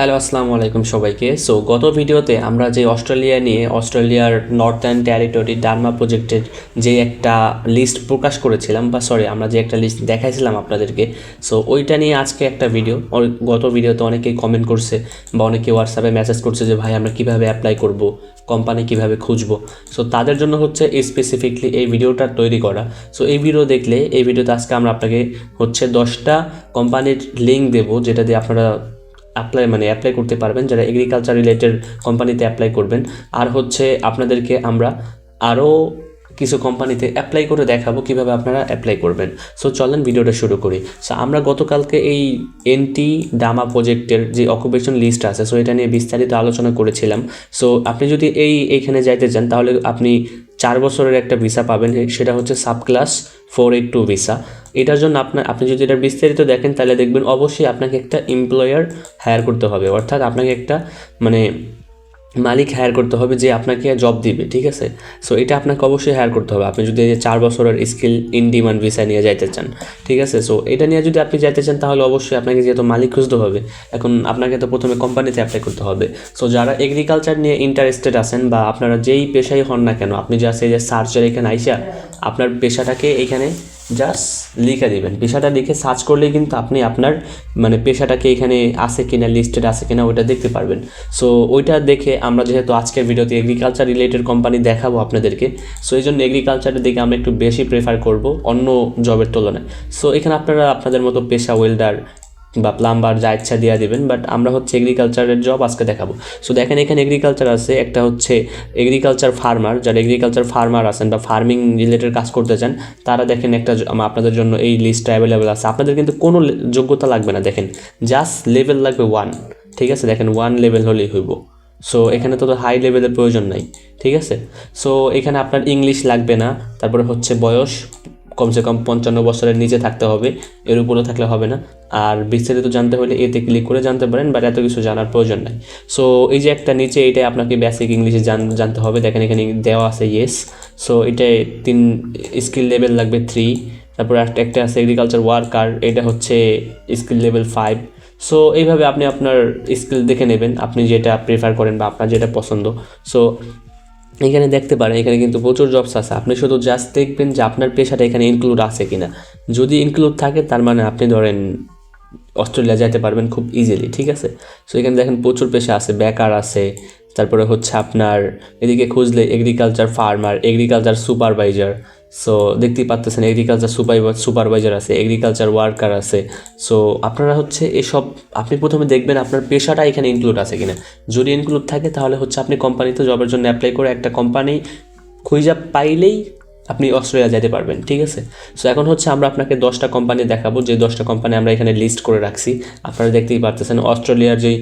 Hello, আসসালামু আলাইকুম সবাইকে। সো গত ভিডিওতে আমরা যে অস্ট্রেলিয়া নিয়ে, অস্ট্রেলিয়ার নর্থার্ন টেরিটরি ডার্মা প্রজেক্টের যে একটা লিস্ট প্রকাশ করেছিলাম, বা সরি আমরা যে একটা লিস্ট দেখাইছিলাম আপনাদেরকে সো ওইটা নিয়ে আজকে একটা ভিডিও গত ভিডিওতে অনেকেই কমেন্ট করছে, বা অনেকে হোয়াটসঅ্যাপে মেসেজ করছে যে, ভাই, আমরা কীভাবে অ্যাপ্লাই করব? কোম্পানি কীভাবে খুঁজবো? সো তাদের জন্য হচ্ছে স্পেসিফিকলি এই ভিডিওটা তৈরি করা। সো এই ভিডিও দেখলে, এই ভিডিওতে আজকে আমরা আপনাকে হচ্ছে দশটা কোম্পানির লিঙ্ক দেবো, যেটা দিয়ে আপনারা অ্যাপ্লাই মানে অ্যাপ্লাই করতে পারবেন, যারা এগ্রিকালচার রিলেটেড কোম্পানিতে অ্যাপ্লাই করবেন। আর হচ্ছে আপনাদেরকে আমরা আরও কিছু কোম্পানিতে অ্যাপ্লাই করে দেখাবো কীভাবে আপনারা অ্যাপ্লাই করবেন। সো চলেন ভিডিওটা শুরু করি। সো আমরা গতকালকে এই এনটি ডামা প্রজেক্টের যে অকুপেশন লিস্ট আছে সো এটা নিয়ে বিস্তারিত আলোচনা করেছিলাম। সো আপনি যদি এই, এইখানে যাইতে চান, তাহলে আপনি চার বছরের একটা ভিসা পাবেন। সেটা হচ্ছে subclass four eight two visa এটার জন্য আপনার আপনি যদি এটা বিস্তারিত দেখেন, তাহলে দেখবেন অবশ্যই আপনাকে একটা এমপ্লয়ার হায়ার করতে হবে। অর্থাৎ আপনাকে একটা মানে মালিক হায়ার করতে হবে যে আপনাকে জব দিবে, ঠিক আছে? সো এটা আপনাকে অবশ্যই হায়ার করতে হবে। আপনি যদি চার বছরের স্কিল ইন ডিমান্ড ভিসা নিয়ে যাইতে চান, ঠিক আছে? সো এটা নিয়ে যদি আপনি যাইতে চান, তাহলে অবশ্যই আপনাকে যেহেতু মালিক খুঁজতে হবে, এখন আপনাকে তো প্রথমে কোম্পানিতে অ্যাপ্লাই করতে হবে। সো যারা এগ্রিকালচার নিয়ে ইন্টারেস্টেড আছেন বা আপনারা যেই পেশাই হন না কেন, আপনি জাস্ট এই যে সার্চের এখানে আইসা আপনার পেশাটাকে এখানে জাস্ট লিখে দেবেন। পেশাটা লিখে সার্চ করলেই কিন্তু আপনি আপনার মানে পেশাটাকে এখানে আছে কিনা লিস্টেড আছে কিনা, ওইটা দেখতে পারবেন। সো ওইটা দেখে আমরা যেহেতু আজকের ভিডিওতে এগ্রিকালচার রিলেটেড কোম্পানি দেখাবো আপনাদেরকে সো এই জন্য এগ্রিকালচারের দিকে আমরা একটু বেশি প্রেফার করব অন্য জবের তুলনায়। সো এখানে আপনারা আপনাদের মতো পেশা ওয়েল্ডার বা প্লাম্বার যা ইচ্ছা দিয়ে দিবেন বাট আমরা হচ্ছে এগ্রিকালচারের জব আজকে দেখাবো। সো দেখেন এখানে এগ্রিকালচার আছে, একটা হচ্ছে এগ্রিকালচার ফার্মার যারা এগ্রিকালচার ফার্মার আছেন বা ফার্মিং রিলেটেড কাজ করতে চান, তারা দেখেন একটা আপনাদের জন্য এই লিস্টটা অ্যাভেলেবেল আছে। আপনাদের কিন্তু কোনো যোগ্যতা লাগবে না, দেখেন। জাস্ট লেভেল লাগবে ওয়ান ঠিক আছে? দেখেন ওয়ান লেভেল হলেই হইব। সো এখানে তো হাই লেভেলের প্রয়োজন নাই, ঠিক আছে? সো এখানে আপনার ইংলিশ লাগবে না, তারপরে হচ্ছে বয়স, কমসে কম পঞ্চান্ন বছরের নিচে থাকতে হবে, এর উপরে থাকলে হবে না। আর বিস্তারিত জানতে হলে এতে ক্লিক করে জানতে পারেন বাট এত কিছু জানার প্রয়োজন নাই। সো এই যে একটা নিচে এটাই আপনাকে বেসিক ইংলিশে জান জানতে হবে। দেখেন এখানে দেওয়া আছে ইয়েস সো এটাই তিন স্কিল লেভেল লাগবে থ্রি তারপর একটা আছে এগ্রিকালচার ওয়ার্কার এটা হচ্ছে স্কিল লেভেল ফাইভ সো এইভাবে আপনি আপনার স্কিল দেখে নেবেন, আপনি যেটা প্রেফার করেন বা আপনার যেটা পছন্দ। সো এখানে দেখতে পারেন, এখানে কিন্তু প্রচুর জবস আছে। আপনি শুধু জাস্ট দেখবেন যে আপনার পেশাটা এখানে ইনক্লুড আছে কিনা। যদি ইনক্লুড থাকে, তার মানে আপনি ধরেন অস্ট্রেলিয়া যেতে পারবেন খুব ইজিলি ঠিক আছে? সো এখানে দেখেন প্রচুর পেশা আছে বেকার আছে, তারপরে হচ্ছে আপনার এদিকে খুঁজলে agriculture farmer agriculture supervisor so দেখতেই পাচ্তেছেন এগ্রিকালচার সুপারভাই সুপারভাইজার আছে এগ্রিকালচার ওয়ার্কার আছে সো আপনারা হচ্ছে এসব, আপনি প্রথমে দেখবেন আপনার পেশাটা এখানে ইনক্লুড আছে কিনা। যদি ইনক্লুড থাকে তাহলে হচ্ছে আপনি কোম্পানিতে জবের জন্য অ্যাপ্লাই করে একটা কোম্পানি খুঁজা পাইলেই আপনি অস্ট্রেলিয়া যেতে পারবেন, ঠিক আছে? সো এখন হচ্ছে আমরা আপনাকে দশটা কোম্পানি দেখাবো, যে দশটা কোম্পানি আমরা এখানে লিস্ট করে রাখছি। আপনারা দেখতেই পারতেছেন, অস্ট্রেলিয়ার যেই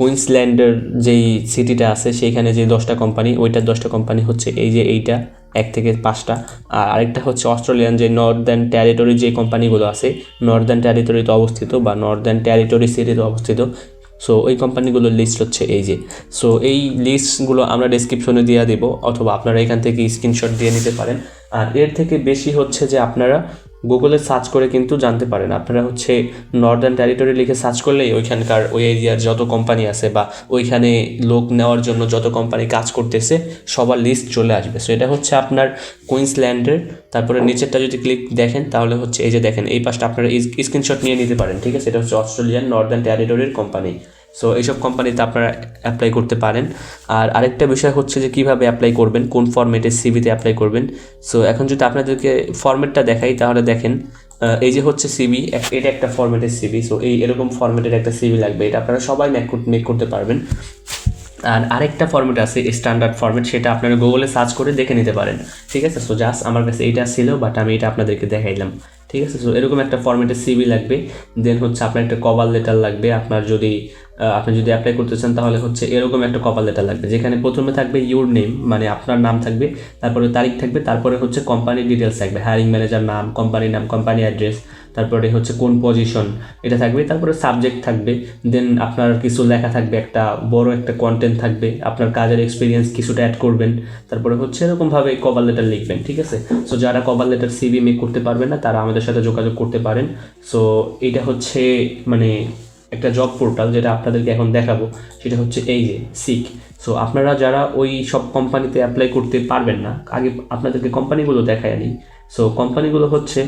কুইন্সল্যান্ডের যেই সিটিটা আছে, সেইখানে যে দশটা কোম্পানি ওইটার দশটা কোম্পানি হচ্ছে এই যে এইটা, এক থেকে পাঁচটা। আর আরেকটা হচ্ছে অস্ট্রেলিয়ান যে নর্দার্ন টেরিটরি যে কোম্পানিগুলো আছে নর্দার্ন টেরিটরিতে অবস্থিত বা নর্দার্ন টেরিটরি সিটিতে অবস্থিত। সো ওই কোম্পানিগুলোর লিস্ট হচ্ছে এই যে। সো এই লিস্টগুলো আমরা ডেসক্রিপশনে দিয়ে দেবো, অথবা আপনারা এখান থেকে স্ক্রিনশট দিয়ে নিতে পারেন। আর এর থেকে বেশি হচ্ছে যে আপনারা গুগলে সার্চ করে কিন্তু জানতে পারেন। আপনারা হচ্ছে নর্দার্ন টেরিটরি লিখে সার্চ করলেই ওইখানকার ওই এরিয়ার যত কোম্পানি আছে বা ওইখানে লোক নেওয়ার জন্য যত কোম্পানি কাজ করতেছে, সবার লিস্ট চলে আসবে। সো এটা হচ্ছে আপনার কুইন্সল্যান্ডের তারপরে নিচেরটা যদি ক্লিক দেখেন, তাহলে হচ্ছে এই যে দেখেন, এই পাশটা আপনারা স্ক্রিনশট নিয়ে নিতে পারেন, ঠিক আছে? এটা হচ্ছে অস্ট্রেলিয়ান নর্দার্ন টেরিটরির কোম্পানি সো এইসব কোম্পানিতে আপনারা অ্যাপ্লাই করতে পারেন। আর আরেকটা বিষয় হচ্ছে যে, কীভাবে অ্যাপ্লাই করবেন, কোন ফর্মেটে সিভিতে অ্যাপ্লাই করবেন। সো এখন যদি আপনাদেরকে ফর্মেটটা দেখাই, তাহলে দেখেন এই যে হচ্ছে সিবি এটা একটা ফর্মেটের সিবি সো এই এরকম ফর্মেটের একটা সিবি লাগবে। এটা আপনারা সবাই মেক করতে পারবেন। আর আরেকটা ফর্মেট আছে স্ট্যান্ডার্ড ফর্মেট সেটা আপনারা গুগলে সার্চ করে দেখে নিতে পারেন। ঠিক আছে? সো জাস্ট আমার কাছে এইটা ছিল বাট আমি এটা আপনাদেরকে দেখাইলাম ঠিক আছে? সো এরকম একটা ফর্মেটের সিভি লাগবে। দেন হচ্ছে আপনার একটা কভার লেটার লাগবে। আপনার যদি আপনি যদি অ্যাপ্লাই করতে চান, তাহলে হচ্ছে এরকম একটা কভার লেটার লাগবে, যেখানে প্রথমে থাকবে ইউর নেম মানে আপনার নাম থাকবে, তারপরে তারিখ থাকবে, তারপরে হচ্ছে কোম্পানির ডিটেলস থাকবে হায়ারিং ম্যানেজার নাম কোম্পানির নাম কোম্পানি অ্যাড্রেস তারপরে হচ্ছে কোন পজিশন এটা থাকবে, তারপরে সাবজেক্ট থাকবে দেন আপনার কিছু লেখা থাকবে, একটা বড় একটা কন্টেন্ট থাকবে, আপনার কাজের এক্সপিরিয়েন্স কিছুটা অ্যাড করবেন, তারপরে হচ্ছে এরকমভাবে কভার লেটার লিখবেন, ঠিক আছে? সো যারা কভার লেটার সিভি মেক করতে পারবেন না, তারা আমাদের সাথে যোগাযোগ করতে পারেন। সো এটা হচ্ছে মানে একটা জব পোর্টাল যেটা আপনাদেরকে এখন দেখাবো, সেটা হচ্ছে এই যে সিক সো আপনারা যারা ওই সব কোম্পানিতে অ্যাপ্লাই করতে পারবেন না, আগে আপনাদেরকে কোম্পানিগুলো দেখায় নিই সো কোম্পানিগুলো হচ্ছে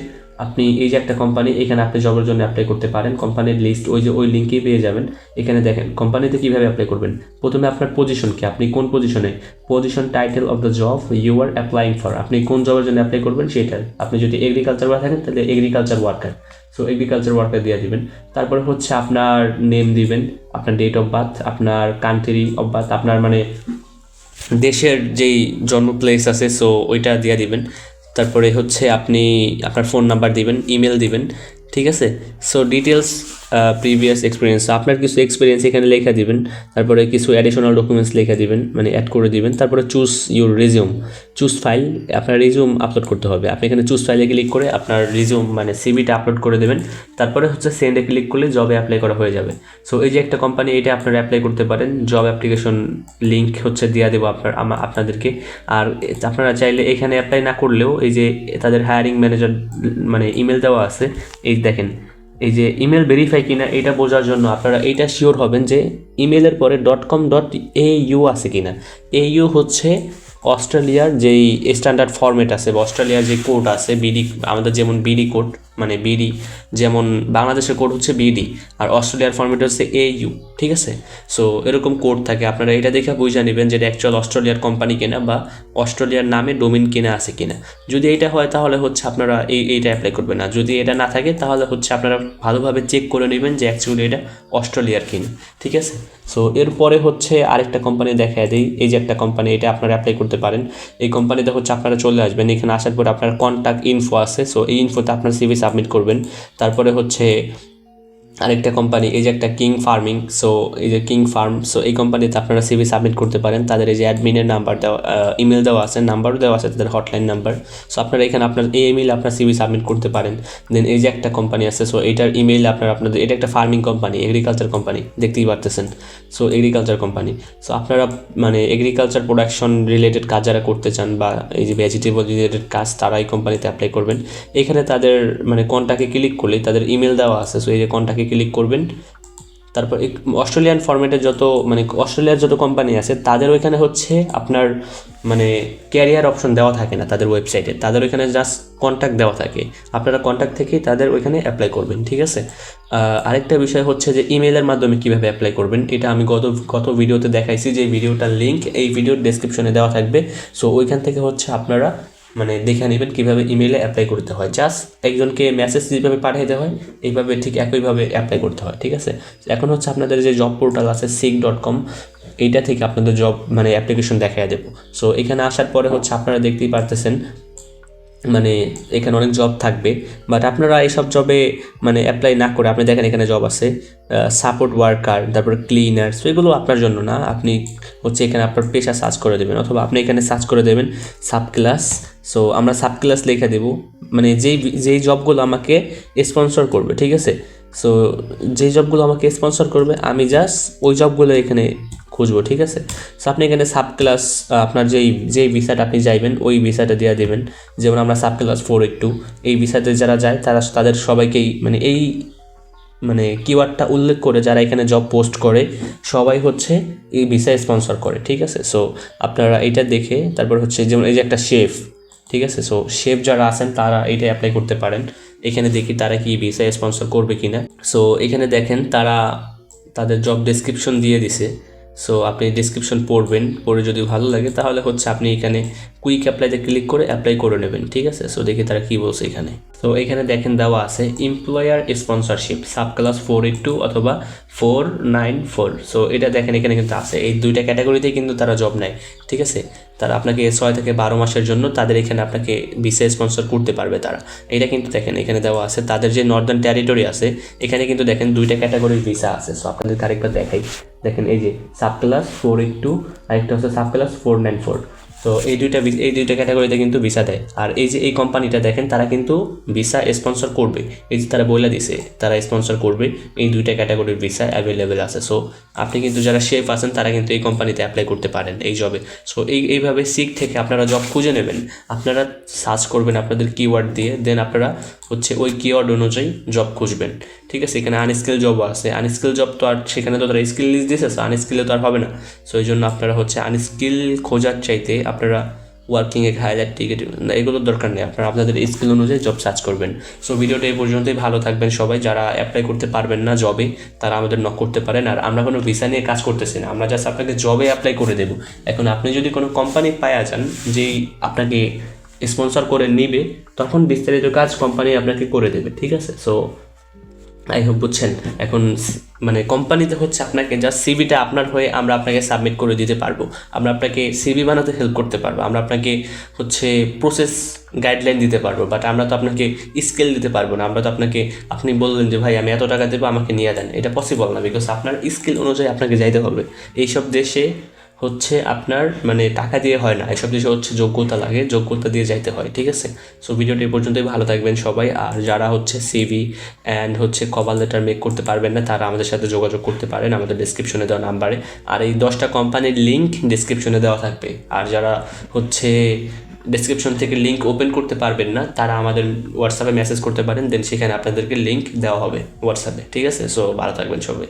আপনি এই যে একটা কোম্পানি এখানে আপনি জবের জন্য অ্যাপ্লাই করতে পারেন। কোম্পানির লিস্ট ওই যে ওই লিঙ্কেই পেয়ে যাবেন। এখানে দেখেন কোম্পানিতে কীভাবে অ্যাপ্লাই করবেন? প্রথমে আপনার পজিশন কি? আপনি কোন পজিশনে position title of the job you are applying for আপনি কোন জবের জন্য অ্যাপ্লাই করবেন? সেটার আপনি যদি এগ্রিকালচার ওয়ার্ক থাকেন, তাহলে agriculture worker so agriculture worker দিয়ে দিবেন। তারপরে হচ্ছে আপনার নেম দিবেন, আপনার ডেট অফ বার্থ আপনার কান্ট্রি অফ বার্থ আপনার মানে দেশের যেই জন্ম প্লেস আছে সো ওইটা দিয়ে দিবেন। তারপরে হচ্ছে আপনি আপনার ফোন নাম্বার দিবেন ইমেল দিবেন ঠিক আছে? সো ডিটেলস প্রিভিয়াস এক্সপিরিয়েন্স আপনার কিছু এক্সপিরিয়েন্স এখানে লেখা দিবেন, তারপরে কিছু অ্যাডিশনাল ডকুমেন্টস লেখা দিবেন মানে অ্যাড করে দিবেন, তারপরে choose your resume choose file আপনার রিজিউম আপলোড করতে হবে। আপনি এখানে চুজ ফাইলে ক্লিক করে আপনার রিজিউম মানে সিভিটা আপলোড করে দেবেন। তারপরে হচ্ছে সেন্ডে ক্লিক করলে জবে অ্যাপ্লাই করা হয়ে যাবে। সো এই যে একটা কোম্পানি এটা আপনারা অ্যাপ্লাই করতে পারেন। জব অ্যাপ্লিকেশন লিঙ্ক হচ্ছে দেওয়া দেবো আপনার আপনাদেরকে। আর আপনারা চাইলে এখানে অ্যাপ্লাই না করলেও এই যে তাদের হায়ারিং ম্যানেজার মানে ইমেল দেওয়া আছে, এই দেখেন। এই যে ইমেল ভেরিফাই কিনা এটা বোঝার জন্য আপনারা এইটা শিওর হবেন যে ইমেলের পরে dot com dot A U আছে কিনা। এ ইউ হচ্ছে অস্ট্রেলিয়ার যেই স্ট্যান্ডার্ড ফরম্যাট আছে বা অস্ট্রেলিয়ার যে কোড আছে বিডি আমাদের যেমন বিডি কোড মানে বিডি যেমন বাংলাদেশের কোড হচ্ছে বিডি আর অস্ট্রেলিয়ার ফরম্যাট হচ্ছে এ ইউ ঠিক আছে? সো এরকম কোড থাকে। আপনারা এটা দেখে বুঝে নেবেন যে অ্যাকচুয়াল অস্ট্রেলিয়ার কোম্পানি কিনা বা অস্ট্রেলিয়ার নামে ডোমিন কিনা আছে কিনা। যদি এটা হয়, তাহলে হচ্ছে আপনারা এই, এইটা অ্যাপ্লাই করবেন না। যদি এটা না থাকে, তাহলে হচ্ছে আপনারা ভালোভাবে চেক করে নেবেন যে অ্যাকচুয়ালি এটা অস্ট্রেলিয়ার কিনা, ঠিক আছে? সো এরপরে হচ্ছে আরেকটা কোম্পানি দেখা দেয় এই যে একটা কোম্পানি এটা আপনারা অ্যাপ্লাই করতে পারেন। এই কোম্পানিতে হচ্ছে আপনারা চলে আসবেন। এখানে আসার পর আপনার কন্ট্যাক্ট ইনফো আছে। সো এই ইনফোতে আপনার সিভি সাবমিট করবেন। তারপরে হচ্ছে আরেকটা কোম্পানি এই যে একটা কিং ফার্মিং সো এই যে কিং ফার্ম সো এই কোম্পানিতে আপনারা সিভি সাবমিট করতে পারেন। তাদের এই যে অ্যাডমিনের নাম্বার দেওয়া ইমেল দেওয়া আছে নাম্বারও দেওয়া আছে, তাদের হটলাইন নাম্বার সো আপনারা এখানে আপনার এই ইমেল আপনার সিভি সাবমিট করতে পারেন। দেন এই যে একটা কোম্পানি আছে সো এটার ইমেল আপনার আপনাদের, এটা একটা ফার্মিং কোম্পানি এগ্রিকালচার কোম্পানি দেখতেই পারতেছেন। সো এগ্রিকালচার কোম্পানি সো আপনারা মানে এগ্রিকালচার প্রোডাকশন রিলেটেড কাজ যারা করতে চান বা এই যে ভেজিটেবল রিলেটেড কাজ, তারা এই কোম্পানিতে অ্যাপ্লাই করবেন। এখানে তাদের মানে কন্টাকে ক্লিক করলে তাদের ইমেল দেওয়া আছে। সো এই যে কন্টাকে ক্লিক করবেন। তারপর অস্ট্রেলিয়ান ফরম্যাটের যত মানে অস্ট্রেলিয়ার যত কোম্পানি আছে, তাদের ওইখানে হচ্ছে আপনার মানে ক্যারিয়ার অপশন দেওয়া থাকে না তাদের ওয়েবসাইটে তাদের ওইখানে জাস্ট কন্ট্যাক্ট দেওয়া থাকে। আপনারা কন্ট্যাক্ট থেকেই তাদের ওইখানে অ্যাপ্লাই করবেন, ঠিক আছে? আরেকটা বিষয় হচ্ছে যে ইমেলের মাধ্যমে কীভাবে অ্যাপ্লাই করবেন, এটা আমি গত গত ভিডিওতে দেখাইছি যে ভিডিওটার লিঙ্ক এই ভিডিওর ডেসক্রিপশনে দেওয়া থাকবে। সো ওইখান থেকে হচ্ছে আপনারা মানে দেখে নেবেন কীভাবে ইমেলে অ্যাপ্লাই করতে হয়। জাস্ট একজনকে মেসেজ যেভাবে পাঠাইতে হয়, এইভাবে ঠিক একইভাবে অ্যাপ্লাই করতে হয়, ঠিক আছে? এখন হচ্ছে আপনাদের যে জব পোর্টাল আছে সিক ডট কম এইটা থেকে আপনাদের জব মানে অ্যাপ্লিকেশন দেখা দেবো। সো এখানে আসার পরে হচ্ছে আপনারা দেখতেই পারতেছেন মানে এখানে অনেক জব থাকবে বাট আপনারা এইসব জবে মানে অ্যাপ্লাই না করে, আপনি দেখেন এখানে জব আছে সাপোর্ট ওয়ার্কার তারপর ক্লিনার এগুলো আপনার জন্য না, আপনি হচ্ছে এখানে আপনার পেশা সার্চ করে দেবেন, অথবা আপনি এখানে সার্চ করে দেবেন সাব ক্লাস সো আমরা সাব ক্লাস লিখে দেবো মানে যেই যেই জবগুলো আমাকে স্পন্সর করবে, ঠিক আছে? সো যেই জবগুলো আমাকে স্পন্সর করবে, আমি জাস্ট ওই জবগুলো এখানে খুঁজবো ঠিক আছে? সো আপনি এখানে সাব ক্লাস আপনার যেই যেই ভিসাটা আপনি যাইবেন, ওই ভিসাটা দিয়ে দেবেন। যেমন আমরা sub class four eight two এই ভিসাতে যারা যায়, তারা তাদের সবাইকেই মানে এই মানে কিওয়ার্ডটা উল্লেখ করে যারা এখানে জব পোস্ট করে, সবাই হচ্ছে এই ভিসা স্পন্সর করে, ঠিক আছে? সো আপনারা এটা দেখে, তারপর হচ্ছে যেমন এই যে একটা শেফ ঠিক আছে? সো শেফ যারা আছেন, তারা এটা অ্যাপ্লাই করতে পারেন। এখানে দেখি তারা কি ভিসা স্পন্সর করবে কিনা। সো এখানে দেখেন তারা তাদের জব ডেসক্রিপশন দিয়ে দিছে। সো আপনি ডেসক্রিপশন পড়বেন, পড়ে যদি ভালো লাগে, তাহলে হচ্ছে আপনি এখানে কুইক অ্যাপ্লাইতে ক্লিক করে অ্যাপ্লাই করে নেবেন, ঠিক আছে? সো দেখি তারা কী বলছে এখানে। তো এখানে দেখেন দেওয়া আছে employer sponsorship subclass four eight two অথবা ফোর নাইন ফোর সো এটা দেখেন এখানে কিন্তু আছে। এই দুইটা ক্যাটাগরিতেই কিন্তু তারা জব নেয়, ঠিক আছে? তারা আপনাকে ছয় থেকে বারো মাসের জন্য তাদের এখানে আপনাকে ভিসা স্পন্সর করতে পারবে তারা। এটা কিন্তু দেখেন এখানে দেওয়া আছে। তাদের যে নর্দার্ন টেরিটরি আছে, এখানে কিন্তু দেখেন দুইটা ক্যাটাগরির ভিসা আছে। সো আপনাদের আরেকবার দেখাই। দেখেন, এই যে sub class four eight two আরেকটা হচ্ছে sub class four nine four তো এই দুইটা এই দুইটা ক্যাটাগরিতে কিন্তু ভিসা দেয়। আর এই যে এই কোম্পানিটা দেখেন, তারা কিন্তু ভিসা স্পন্সর করবে। এই যে তারা বলে দিছে, তারা স্পন্সর করবে, এই দুইটা ক্যাটাগরির ভিসা অ্যাভেলেবেল আছে। সো আপনি কিন্তু যারা শেফ আছেন, তারা কিন্তু এই কোম্পানিতে অ্যাপ্লাই করতে পারেন এই জবে সো এই, এইভাবে সিক থেকে আপনারা জব খুঁজে নেবেন। আপনারা সার্চ করবেন আপনাদের কিওয়ার্ড দিয়ে দেন আপনারা হচ্ছে ওই কিওয়ার্ড অনুযায়ী জব খুঁজবেন। ঠিক আছে? এখানে আনস্কিল জবও আছে। আনস্কিল জব তো আর সেখানে তো তারা স্কিল লিস্ট দিয়েছে আনস্কিলে তো আর হবে না। সো এই জন্য আপনারা হচ্ছে আনস্কিল খোঁজার চাইতে আপনারা ওয়ার্কিংয়ে হাইলাইট টিকিট এগুলোর দরকার নেই। আপনারা আপনাদের স্কিল অনুযায়ী জব সার্চ করবেন। সো ভিডিওটা এই পর্যন্তই। ভালো থাকবেন সবাই। যারা অ্যাপ্লাই করতে পারবেন না জবে তারা আমাদের নক করতে পারেন। আর আমরা কোনো ভিসা নিয়ে কাজ করতেছি না। আমরা জাস্ট আপনাকে জবে অ্যাপ্লাই করে দেবো। এখন আপনি যদি কোনো কোম্পানি পায়া যান, যেই আপনাকে স্পন্সর করে নিবে, তখন বিস্তারিত কাজ কোম্পানি আপনাকে করে দেবে। ঠিক আছে? সো আই হোপ বুঝছেন? এখন মানে কোম্পানিতে হচ্ছে আপনাকে জাস্ট সিভিটা আপনার হয়ে আমরা আপনাকে সাবমিট করে দিতে পারব। আমরা আপনাকে সিভি বানাতে হেল্প করতে পারব। আমরা আপনাকে হচ্ছে প্রসেস গাইডলাইন দিতে পারব। বাট আমরা তো আপনাকে স্কেল দিতে পারব না। আমরা তো আপনাকে, আপনি বললেন যে, ভাই, আমি এত টাকা দেবো, আমাকে নিয়ে দেন। এটা পসিবল না বিকজ আপনার স্কিল অনুযায়ী আপনাকে যাইতে হবে। এইসব দেশে হচ্ছে আপনার মানে টাকা দিয়ে হয় না। এসব দেশে হচ্ছে যোগ্যতা লাগে, যোগ্যতা দিয়ে যাইতে হয়, ঠিক আছে? সো ভিডিওটি পর্যন্তই। ভালো থাকবেন সবাই। আর যারা হচ্ছে সিভি অ্যান্ড হচ্ছে কভার লেটার মেক করতে পারবেন না, তারা আমাদের সাথে যোগাযোগ করতে পারেন আমাদের ডিসক্রিপশনে দেওয়া নাম্বারে আর এই দশটা কোম্পানির লিঙ্ক ডিসক্রিপশনে দেওয়া থাকবে। আর যারা হচ্ছে ডিসক্রিপশন থেকে লিঙ্ক ওপেন করতে পারবেন না, তারা আমাদের হোয়াটসঅ্যাপে মেসেজ করতে পারেন দেন সেখানে আপনাদেরকে লিঙ্ক দেওয়া হবে হোয়াটসঅ্যাপে ঠিক আছে? সো ভালো থাকবেন সবাই।